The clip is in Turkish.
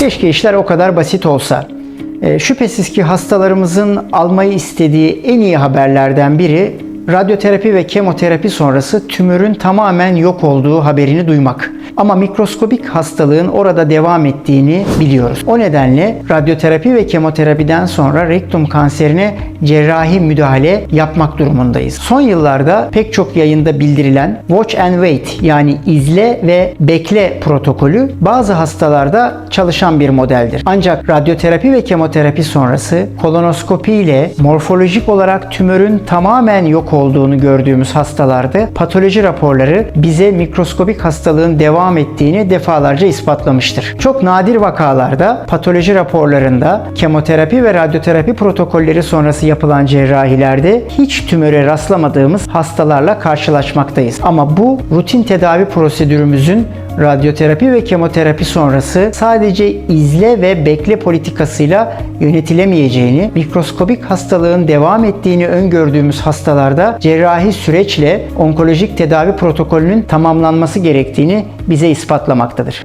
Keşke işler o kadar basit olsa. E, şüphesiz ki hastalarımızın almayı istediği en iyi haberlerden biri radyoterapi ve kemoterapi sonrası tümörün tamamen yok olduğu haberini duymak. Ama mikroskobik hastalığın orada devam ettiğini biliyoruz. O nedenle radyoterapi ve kemoterapiden sonra rektum kanserine cerrahi müdahale yapmak durumundayız. Son yıllarda pek çok yayında bildirilen watch and wait yani izle ve bekle protokolü bazı hastalarda çalışan bir modeldir. Ancak radyoterapi ve kemoterapi sonrası kolonoskopi ile morfolojik olarak tümörün tamamen yok olduğunu gördüğümüz hastalarda patoloji raporları bize mikroskobik hastalığın devam ettiğini defalarca ispatlamıştır. Çok nadir vakalarda patoloji raporlarında kemoterapi ve radyoterapi protokolleri sonrası yapılan cerrahilerde hiç tümöre rastlamadığımız hastalarla karşılaşmaktayız. Ama bu rutin tedavi prosedürümüzün radyoterapi ve kemoterapi sonrası sadece izle ve bekle politikasıyla yönetilemeyeceğini, mikroskobik hastalığın devam ettiğini öngördüğümüz hastalarda cerrahi süreçle onkolojik tedavi protokolünün tamamlanması gerektiğini bize ispatlamaktadır.